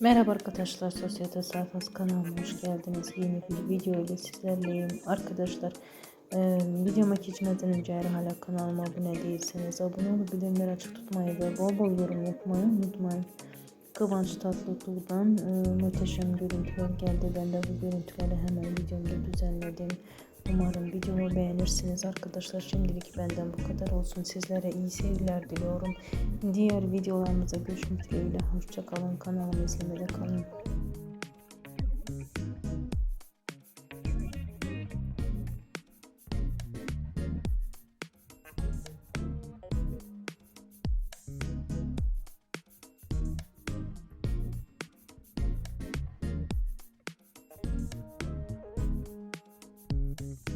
Merhaba arkadaşlar, Sosyete Sayfası kanalıma hoş geldiniz. Yeni bir video ile sizlerleyim. Arkadaşlar, e, videoma geçmeden önce eğer hala kanalıma abone değilseniz abone olup bildirimleri açık tutmayı ve bol bol yorum yapmayı unutmayın. Kıvanç Tatlıtuğ'dan e, muhteşem görüntüler geldi. Ben de bu görüntüleri hemen videomda düzenledim. Umarım videomu beğenirsiniz arkadaşlar. Şimdilik benden bu kadar olsun. Sizlere iyi seyirler diliyorum. Diğer videolarımıza görüşmek dileğiyle. Hoşçakalın. Kanalımı izlemede kalın.